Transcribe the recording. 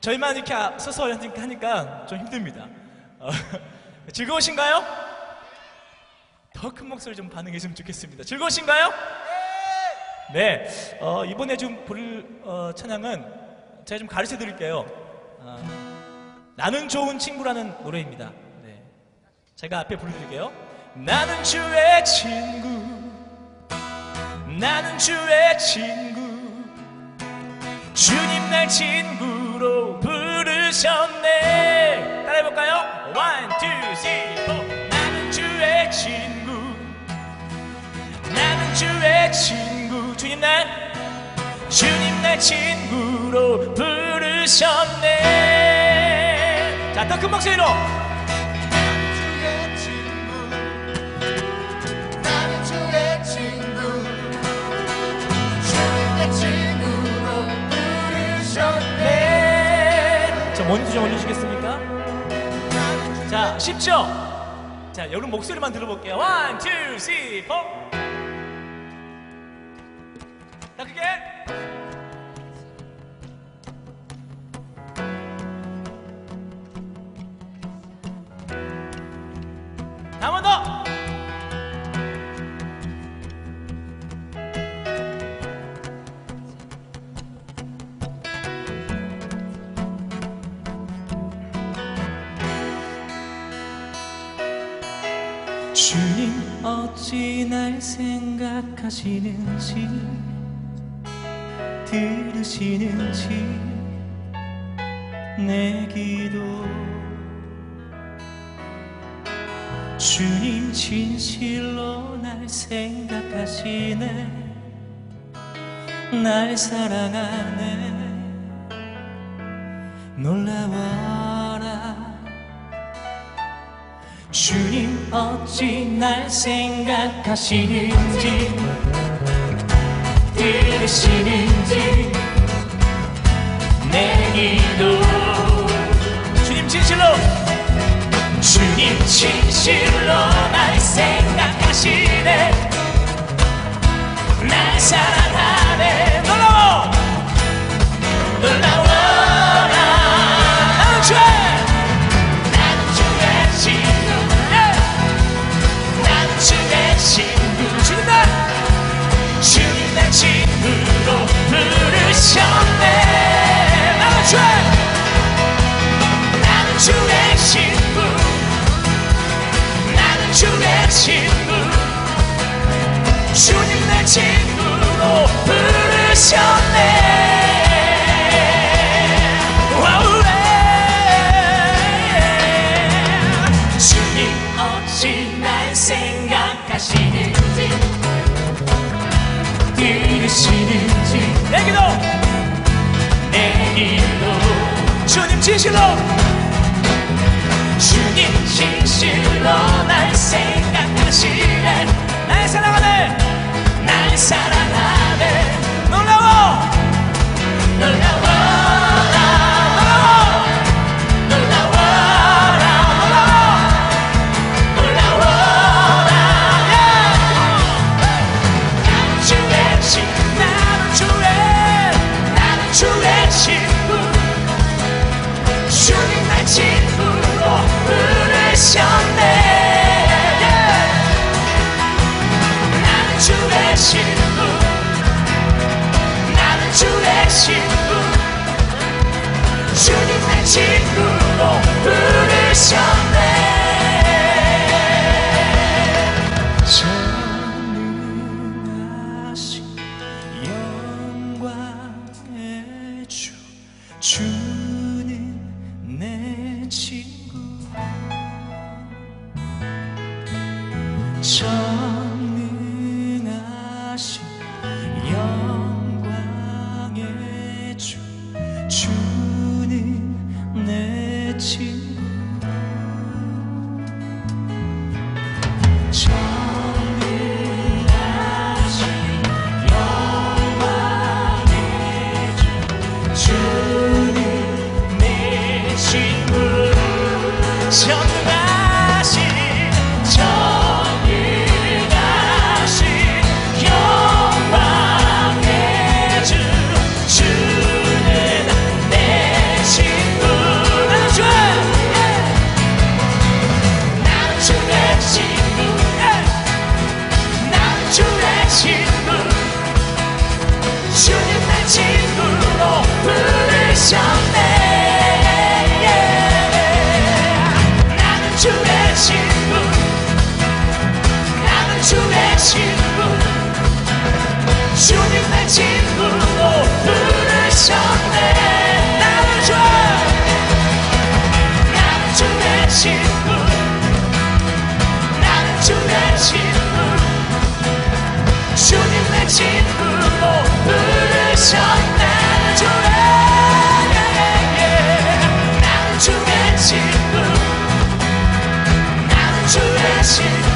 저희만 이렇게 서서 하니까 좀 힘듭니다. 어, 즐거우신가요? 더 큰 목소리 좀 반응했으면 좋겠습니다. 즐거우신가요? 네. 어, 이번에 좀 부를 어, 찬양은 제가 좀 가르쳐 드릴게요. 어, 나는 좋은 친구라는 노래입니다. 네. 제가 앞에 불러드릴게요. 나는 주의 친구. 나는 주의 친구. 주님 날 친구로 부르셨네. 따라해볼까요? One, two, three, four. 나는 주의 친구. 나는 주의 친구. 주님 날, 주님 날 친구로 부르셨네. 자, 더 큰 목소리로. 먼저 좀 올려주시겠습니까? 자, 쉽죠? 자, 여러분 목소리만 들어볼게요. One, two, three, four. 자, 크게. 주님 어찌 날 생각하시는지 들으시는지 내 기도. 주님 진실로 날 생각하시네. 날 사랑하네. 놀라워 주님 어찌 날 생각하시는지? 들으시는지? 내 기도. 주님 진실로. 주님 진실로 부르셨네 와우에 주님 어찌 날 생각하시는지 들으시는지. 내 기도! 내 기도 주님 진실로! 주님 진실 주님 날 친구로 부르셨 친구로 부르셨네. 나를 줘 나는 주의 친구. 나는 주의 친구. 주님 내 친구로 부르셨네. 주의 친구. 나는 주의 친구.